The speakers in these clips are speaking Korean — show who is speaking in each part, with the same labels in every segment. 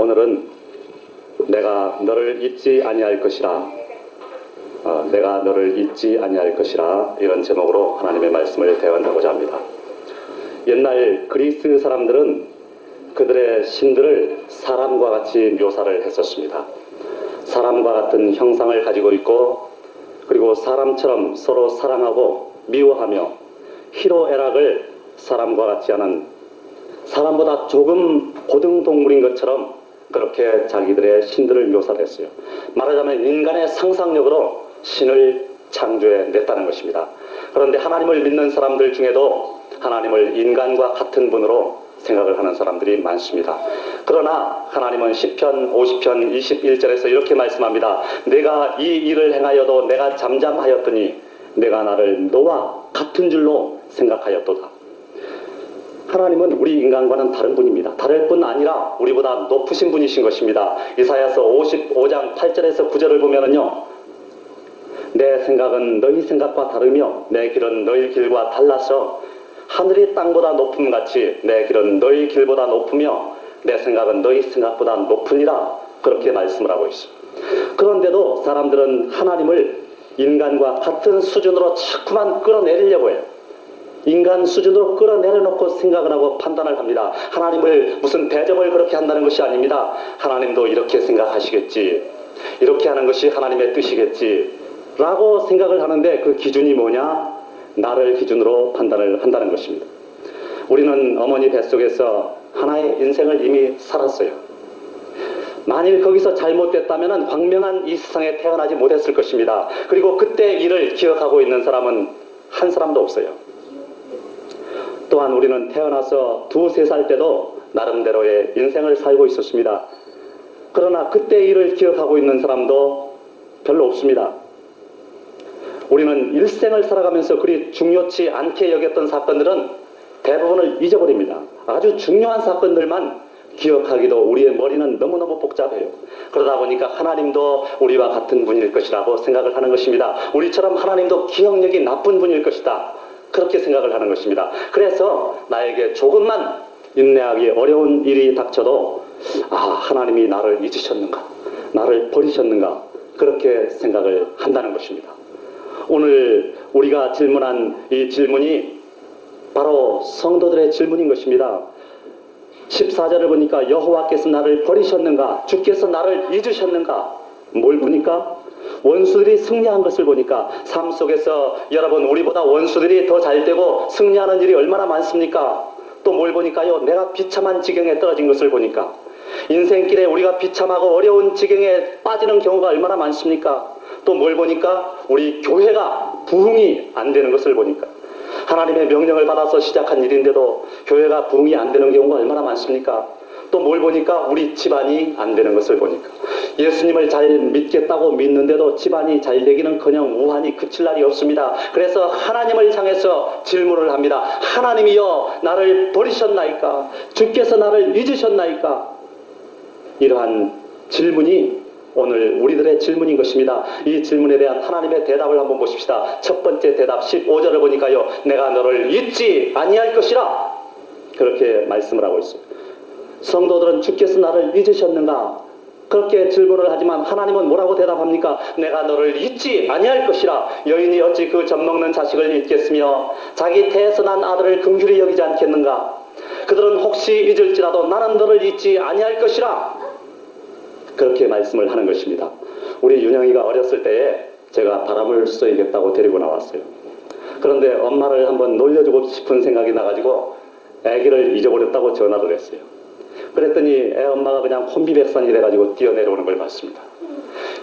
Speaker 1: 오늘은 내가 너를 잊지 아니할 것이라 어, 내가 너를 잊지 아니할 것이라 이런 제목으로 하나님의 말씀을 대언하고자 합니다. 옛날 그리스 사람들은 그들의 신들을 사람과 같이 묘사를 했었습니다. 사람과 같은 형상을 가지고 있고 그리고 사람처럼 서로 사랑하고 미워하며 희로애락을 사람과 같지 않은 사람보다 조금 고등 동물인 것처럼 그렇게 자기들의 신들을 묘사를 했어요. 말하자면 인간의 상상력으로 신을 창조해 냈다는 것입니다. 그런데 하나님을 믿는 사람들 중에도 하나님을 인간과 같은 분으로 생각을 하는 사람들이 많습니다. 그러나 하나님은 10편, 50편, 21절에서 이렇게 말씀합니다. 내가 이 일을 행하여도 내가 잠잠하였더니 내가 나를 너와 같은 줄로 생각하였도다. 하나님은 우리 인간과는 다른 분입니다. 다를 뿐 아니라 우리보다 높으신 분이신 것입니다. 이사야서 55장 8절에서 9절을 보면은요. 내 생각은 너희 생각과 다르며 내 길은 너희 길과 달라서 하늘이 땅보다 높음 같이 내 길은 너희 길보다 높으며 내 생각은 너희 생각보다 높으니라 그렇게 말씀을 하고 있습니다. 그런데도 사람들은 하나님을 인간과 같은 수준으로 자꾸만 끌어내리려고 해요. 인간 수준으로 끌어내려놓고 생각을 하고 판단을 합니다. 하나님을 무슨 대접을 그렇게 한다는 것이 아닙니다. 하나님도 이렇게 생각하시겠지. 이렇게 하는 것이 하나님의 뜻이겠지. 라고 생각을 하는데 그 기준이 뭐냐? 나를 기준으로 판단을 한다는 것입니다. 우리는 어머니 뱃속에서 하나의 인생을 이미 살았어요. 만일 거기서 잘못됐다면 광명한 이 세상에 태어나지 못했을 것입니다. 그리고 그때 일을 기억하고 있는 사람은 한 사람도 없어요. 또한 우리는 태어나서 두세 살 때도 나름대로의 인생을 살고 있었습니다. 그러나 그때 일을 기억하고 있는 사람도 별로 없습니다. 우리는 일생을 살아가면서 그리 중요치 않게 여겼던 사건들은 대부분을 잊어버립니다. 아주 중요한 사건들만 기억하기도 우리의 머리는 너무너무 복잡해요. 그러다 보니까 하나님도 우리와 같은 분일 것이라고 생각을 하는 것입니다. 우리처럼 하나님도 기억력이 나쁜 분일 것이다. 그렇게 생각을 하는 것입니다. 그래서 나에게 조금만 인내하기 어려운 일이 닥쳐도 아, 하나님이 나를 잊으셨는가? 나를 버리셨는가? 그렇게 생각을 한다는 것입니다. 오늘 우리가 질문한 이 질문이 바로 성도들의 질문인 것입니다. 14절을 보니까 여호와께서 나를 버리셨는가? 주께서 나를 잊으셨는가? 뭘 보니까? 원수들이 승리한 것을 보니까 삶 속에서 여러분 우리보다 원수들이 더 잘되고 승리하는 일이 얼마나 많습니까? 또 뭘 보니까요? 내가 비참한 지경에 떨어진 것을 보니까 인생길에 우리가 비참하고 어려운 지경에 빠지는 경우가 얼마나 많습니까? 또 뭘 보니까 우리 교회가 부흥이 안 되는 것을 보니까 하나님의 명령을 받아서 시작한 일인데도 교회가 부흥이 안 되는 경우가 얼마나 많습니까? 또 뭘 보니까 우리 집안이 안 되는 것을 보니까 예수님을 잘 믿겠다고 믿는데도 집안이 잘 되기는커녕 우환이 그칠 날이 없습니다. 그래서 하나님을 향해서 질문을 합니다. 하나님이여 나를 버리셨나이까? 주께서 나를 잊으셨나이까? 이러한 질문이 오늘 우리들의 질문인 것입니다. 이 질문에 대한 하나님의 대답을 한번 보십시다. 첫 번째 대답 15절을 보니까요. 내가 너를 잊지 아니할 것이라 그렇게 말씀을 하고 있습니다. 성도들은 주께서 나를 잊으셨는가? 그렇게 질문을 하지만 하나님은 뭐라고 대답합니까? 내가 너를 잊지 아니할 것이라 여인이 어찌 그 젖먹는 자식을 잊겠으며 자기 태에서 난 아들을 긍휼히 여기지 않겠는가? 그들은 혹시 잊을지라도 나는 너를 잊지 아니할 것이라 그렇게 말씀을 하는 것입니다. 우리 윤영이가 어렸을 때에 제가 바람을 쏘이겠다고 데리고 나왔어요. 그런데 엄마를 한번 놀려주고 싶은 생각이 나가지고 아기를 잊어버렸다고 전화를 했어요. 그랬더니 애 엄마가 그냥 혼비백산이 돼가지고 뛰어내려오는 걸 봤습니다.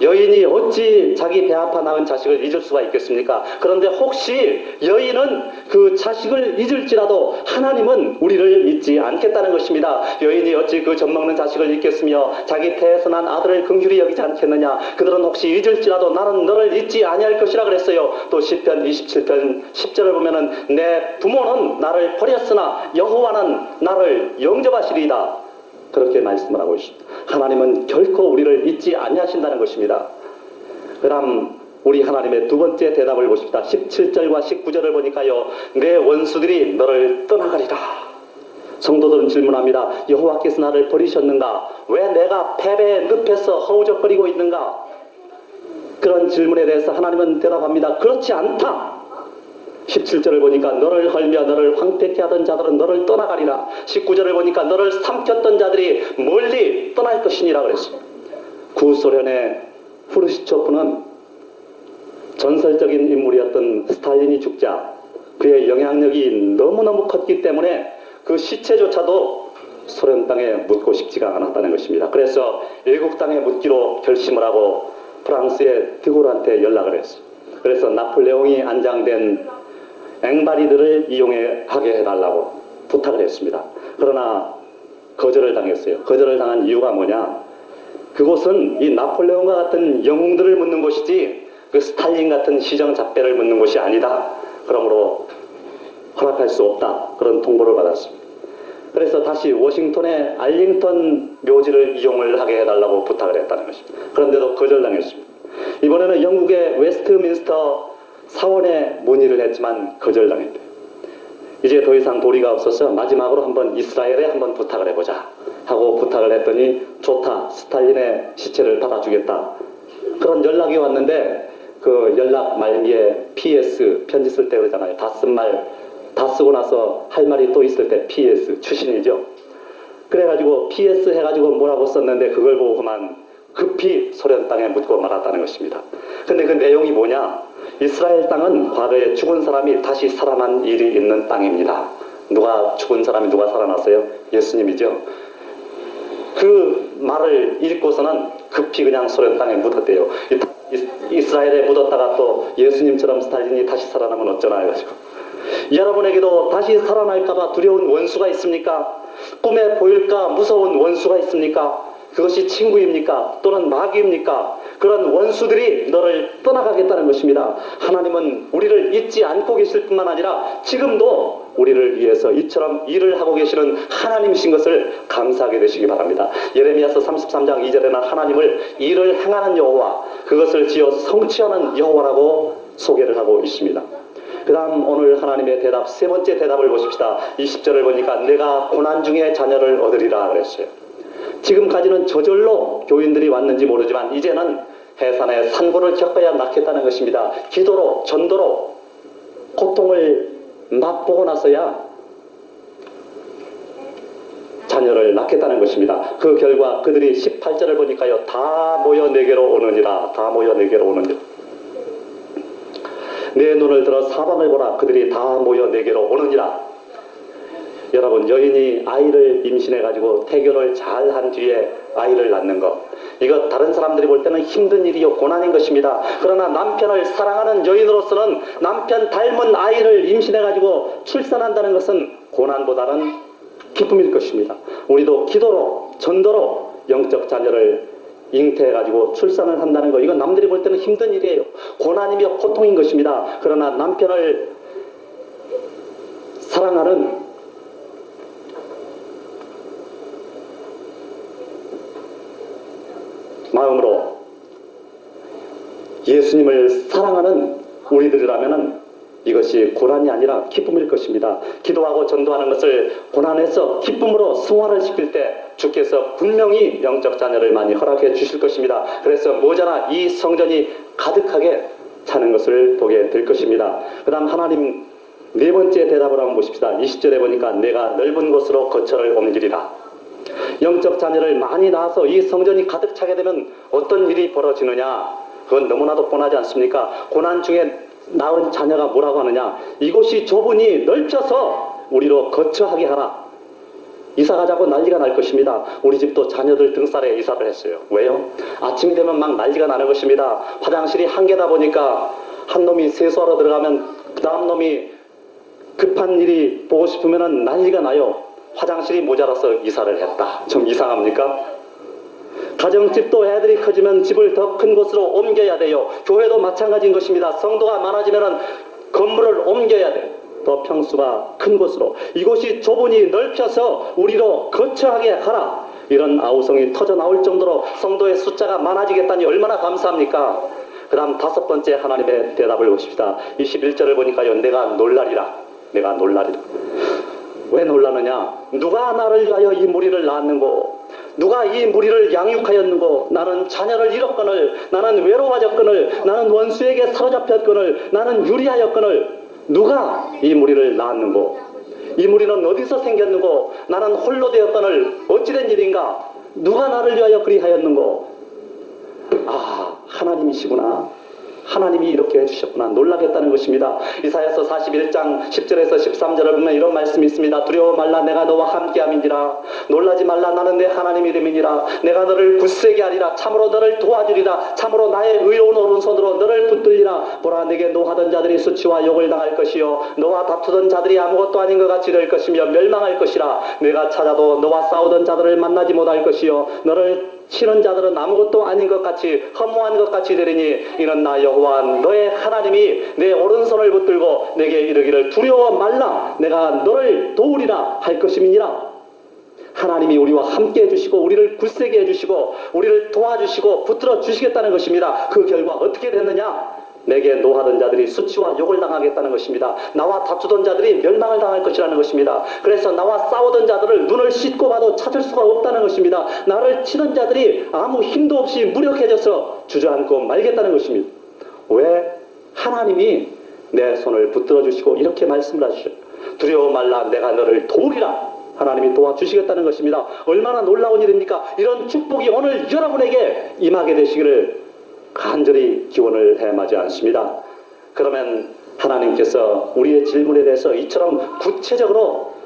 Speaker 1: 여인이 어찌 자기 배 아파 낳은 자식을 잊을 수가 있겠습니까? 그런데 혹시 여인은 그 자식을 잊을지라도 하나님은 우리를 잊지 않겠다는 것입니다. 여인이 어찌 그 젖먹는 자식을 잊겠으며 자기 태에서 난 아들을 긍휼히 여기지 않겠느냐? 그들은 혹시 잊을지라도 나는 너를 잊지 아니할 것이라 그랬어요. 또 10편 27편 10절을 보면은 내 부모는 나를 버렸으나 여호와는 나를 영접하시리이다. 그렇게 말씀을 하고 있습니다. 하나님은 결코 우리를 잊지 아니하신다는 것입니다. 그다음 우리 하나님의 두 번째 대답을 보십시다. 17절과 19절을 보니까요. 내 원수들이 너를 떠나가리라. 성도들은 질문합니다. 여호와께서 나를 버리셨는가? 왜 내가 패배의 늪에서 허우적거리고 있는가? 그런 질문에 대해서 하나님은 대답합니다. 그렇지 않다. 17절을 보니까 너를 헐며 너를 황폐케 하던 자들은 너를 떠나가리라. 19절을 보니까 너를 삼켰던 자들이 멀리 떠날 것이니라 그랬습니다. 구소련의 후르시초프는 전설적인 인물이었던 스탈린이 죽자 그의 영향력이 너무너무 컸기 때문에 그 시체조차도 소련 땅에 묻고 싶지가 않았다는 것입니다. 그래서 외국 땅에 묻기로 결심을 하고 프랑스의 드골한테 연락을 했어요. 그래서 나폴레옹이 안장된 앵바리들을 이용해 하게 해달라고 부탁을 했습니다. 그러나 거절을 당했어요. 거절을 당한 이유가 뭐냐? 그곳은 이 나폴레옹과 같은 영웅들을 묻는 곳이지 그 스탈린 같은 시정 잡배를 묻는 곳이 아니다. 그러므로 허락할 수 없다. 그런 통보를 받았습니다. 그래서 다시 워싱턴의 알링턴 묘지를 이용을 하게 해달라고 부탁을 했다는 것입니다. 그런데도 거절당했습니다. 이번에는 영국의 웨스트민스터 사원에 문의를 했지만 거절당했대요. 이제 더 이상 도리가 없어서 마지막으로 한번 이스라엘에 한번 부탁을 해보자 하고 부탁을 했더니 좋다 스탈린의 시체를 받아주겠다 그런 연락이 왔는데 그 연락 말미에 PS 편지 쓸 때 그러잖아요 다 쓴 말 다 쓰고 나서 할 말이 또 있을 때 PS 추신이죠 그래가지고 PS 해가지고 뭐라고 썼는데 그걸 보고 그만 급히 소련 땅에 묻고 말았다는 것입니다. 근데 그 내용이 뭐냐? 이스라엘 땅은 과거에 죽은 사람이 다시 살아난 일이 있는 땅입니다. 누가 죽은 사람이 누가 살아났어요? 예수님이죠. 그 말을 읽고서는 급히 그냥 소련 땅에 묻었대요. 이스라엘에 묻었다가 또 예수님처럼 스탈린이 다시 살아나면 어쩌나 해가지고. 여러분에게도 다시 살아날까봐 두려운 원수가 있습니까? 꿈에 보일까 무서운 원수가 있습니까? 그것이 친구입니까? 또는 마귀입니까? 그런 원수들이 너를 떠나가겠다는 것입니다. 하나님은 우리를 잊지 않고 계실 뿐만 아니라 지금도 우리를 위해서 이처럼 일을 하고 계시는 하나님이신 것을 감사하게 되시기 바랍니다. 예레미야서 33장 2절에는 하나님을 일을 행하는 여호와, 그것을 지어 성취하는 여호와라고 소개를 하고 있습니다. 그 다음 오늘 하나님의 대답, 세 번째 대답을 보십시다. 20절을 보니까 내가 고난 중에 자녀를 얻으리라 그랬어요. 지금까지는 저절로 교인들이 왔는지 모르지만 이제는 해산의 산고를 겪어야 낫겠다는 것입니다. 기도로, 전도로 고통을 맛보고 나서야 자녀를 낳겠다는 것입니다. 그 결과 그들이 18절을 보니까요. 다 모여 내게로 오느니라. 다 모여 내게로 오느니라. 내 눈을 들어 사방을 보라. 그들이 다 모여 내게로 오느니라. 여러분 여인이 아이를 임신해 가지고 태교를 잘 한 뒤에 아이를 낳는 것 이거 다른 사람들이 볼 때는 힘든 일이요 고난인 것입니다. 그러나 남편을 사랑하는 여인으로서는 남편 닮은 아이를 임신해 가지고 출산한다는 것은 고난보다는 기쁨일 것입니다. 우리도 기도로 전도로 영적 자녀를 잉태해 가지고 출산을 한다는 거 이건 남들이 볼 때는 힘든 일이에요. 고난이며 고통인 것입니다. 그러나 남편을 사랑하는 마음으로 예수님을 사랑하는 우리들이라면 이것이 고난이 아니라 기쁨일 것입니다. 기도하고 전도하는 것을 고난에서 기쁨으로 승화를 시킬 때 주께서 분명히 영적 자녀를 많이 허락해 주실 것입니다. 그래서 모자라 이 성전이 가득하게 차는 것을 보게 될 것입니다. 그 다음 하나님 네 번째 대답을 한번 보십시다. 20절에 보니까 내가 넓은 곳으로 거처를 옮기리라. 영적 자녀를 많이 낳아서 이 성전이 가득 차게 되면 어떤 일이 벌어지느냐? 그건 너무나도 뻔하지 않습니까? 고난 중에 낳은 자녀가 뭐라고 하느냐? 이곳이 좁으니 넓혀서 우리로 거처하게 하라. 이사 가자고 난리가 날 것입니다. 우리 집도 자녀들 등살에 이사를 했어요. 왜요? 아침이 되면 막 난리가 나는 것입니다. 화장실이 한 개다 보니까 한 놈이 세수하러 들어가면 그 다음 놈이 급한 일이 보고 싶으면 난리가 나요. 화장실이 모자라서 이사를 했다. 좀 이상합니까? 가정집도 애들이 커지면 집을 더 큰 곳으로 옮겨야 돼요. 교회도 마찬가지인 것입니다. 성도가 많아지면 건물을 옮겨야 돼요. 더 평수가 큰 곳으로. 이곳이 좁으니 넓혀서 우리로 거처하게 하라. 이런 아우성이 터져 나올 정도로 성도의 숫자가 많아지겠다니 얼마나 감사합니까? 그 다음 다섯 번째 하나님의 대답을 보십시다. 21절을 보니까요. 내가 놀라리라. 내가 놀라리라. 왜 놀라느냐? 누가 나를 위하여 이 무리를 낳았는고? 누가 이 무리를 양육하였는고? 나는 자녀를 잃었거늘, 나는 외로워졌거늘, 나는 원수에게 사로잡혔거늘, 나는 유리하였거늘, 누가 이 무리를 낳았는고? 이 무리는 어디서 생겼는고? 나는 홀로 되었거늘, 어찌된 일인가? 누가 나를 위하여 그리하였는고? 아, 하나님이시구나. 하나님이 이렇게 해주셨구나. 놀라겠다는 것입니다. 이사야서 41장 10절에서 13절을 보면 이런 말씀이 있습니다. 두려워 말라 내가 너와 함께 함이니라. 놀라지 말라 나는 내 하나님 이름이니라. 내가 너를 굳세게 하리라. 참으로 너를 도와주리라. 참으로 나의 의로운 오른손으로 너를 붙들리라. 보라 내게 노하던 자들이 수치와 욕을 당할 것이요. 너와 다투던 자들이 아무것도 아닌 것 같이 될 것이며 멸망할 것이라. 내가 찾아도 너와 싸우던 자들을 만나지 못할 것이요. 너를 치는 자들은 아무것도 아닌 것 같이 허무한 것 같이 되리니 이는 나 여호와 너의 하나님이 내 오른손을 붙들고 내게 이르기를 두려워 말라. 내가 너를 도우리라 할 것임이니라. 하나님이 우리와 함께 해주시고 우리를 굳세게 해주시고 우리를 도와주시고 붙들어 주시겠다는 것입니다. 그 결과 어떻게 됐느냐 내게 노하던 자들이 수치와 욕을 당하겠다는 것입니다. 나와 다투던 자들이 멸망을 당할 것이라는 것입니다. 그래서 나와 싸우던 자들을 눈을 씻고 봐도 찾을 수가 없다는 것입니다. 나를 치던 자들이 아무 힘도 없이 무력해져서 주저앉고 말겠다는 것입니다. 왜? 하나님이 내 손을 붙들어 주시고 이렇게 말씀을 하시죠. 두려워 말라 내가 너를 도우리라. 하나님이 도와주시겠다는 것입니다. 얼마나 놀라운 일입니까? 이런 축복이 오늘 여러분에게 임하게 되시기를 간절히 기원을 해마지 않습니다. 그러면 하나님께서 우리의 질문에 대해서 이처럼 구체적으로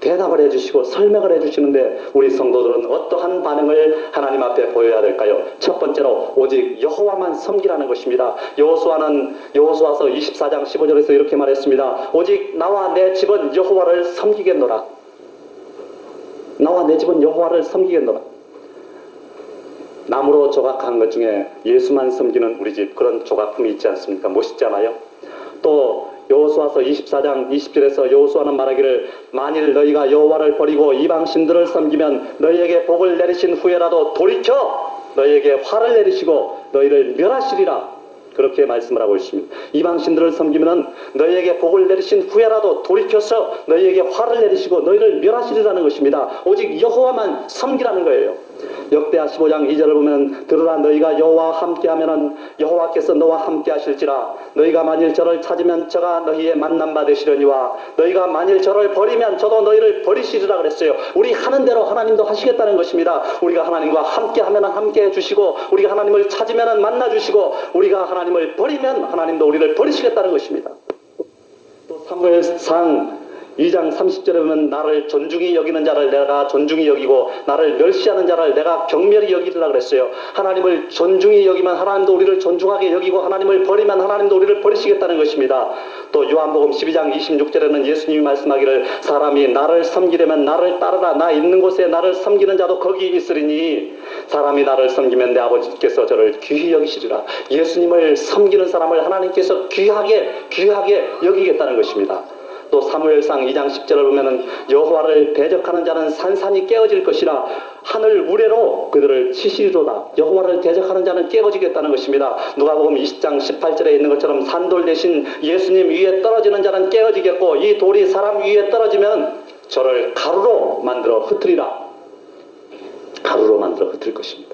Speaker 1: 대답을 해주시고 설명을 해주시는데 우리 성도들은 어떠한 반응을 하나님 앞에 보여야 될까요? 첫 번째로 오직 여호와만 섬기라는 것입니다. 여호수아는 여호수아서 24장 15절에서 이렇게 말했습니다. 오직 나와 내 집은 여호와를 섬기겠노라. 나와 내 집은 여호와를 섬기겠노라. 나무로 조각한 것 중에 예수만 섬기는 우리 집 그런 조각품이 있지 않습니까? 멋있잖아요. 또 여호수아서 24장 20절에서 여호수아는 말하기를 만일 너희가 여호와를 버리고 이방 신들을 섬기면 너희에게 복을 내리신 후에라도 돌이켜 너희에게 화를 내리시고 너희를 멸하시리라. 그렇게 말씀을 하고 있습니다. 이방 신들을 섬기면 너희에게 복을 내리신 후에라도 돌이켜서 너희에게 화를 내리시고 너희를 멸하시리라는 것입니다. 오직 여호와만 섬기라는 거예요. 역대하 15장 2절을 보면 들으라 너희가 여호와와 함께하면은 여호와께서 너와 함께하실지라 너희가 만일 저를 찾으면 저가 너희의 만남 받으시려니와 너희가 만일 저를 버리면 저도 너희를 버리시리라 그랬어요. 우리 하는 대로 하나님도 하시겠다는 것입니다. 우리가 하나님과 함께하면 함께 해 주시고 우리가 하나님을 찾으면 만나 주시고 우리가 하나님을 버리면 하나님도 우리를 버리시겠다는 것입니다. 또 사무엘상 2장 30절에 보면 나를 존중히 여기는 자를 내가 존중히 여기고 나를 멸시하는 자를 내가 경멸히 여기리라 그랬어요. 하나님을 존중히 여기면 하나님도 우리를 존중하게 여기고 하나님을 버리면 하나님도 우리를 버리시겠다는 것입니다. 또 요한복음 12장 26절에는 예수님이 말씀하기를 사람이 나를 섬기려면 나를 따르라 나 있는 곳에 나를 섬기는 자도 거기 있으리니 사람이 나를 섬기면 내 아버지께서 저를 귀히 여기시리라. 예수님을 섬기는 사람을 하나님께서 귀하게 귀하게 여기겠다는 것입니다. 또 사무엘상 2장 10절을 보면은 여호와를 대적하는 자는 산산이 깨어질 것이라 하늘 우레로 그들을 치시리로다. 여호와를 대적하는 자는 깨어지겠다는 것입니다. 누가복음 20장 18절에 있는 것처럼 산돌 대신 예수님 위에 떨어지는 자는 깨어지겠고 이 돌이 사람 위에 떨어지면 저를 가루로 만들어 흩으리라. 가루로 만들어 흩을 것입니다.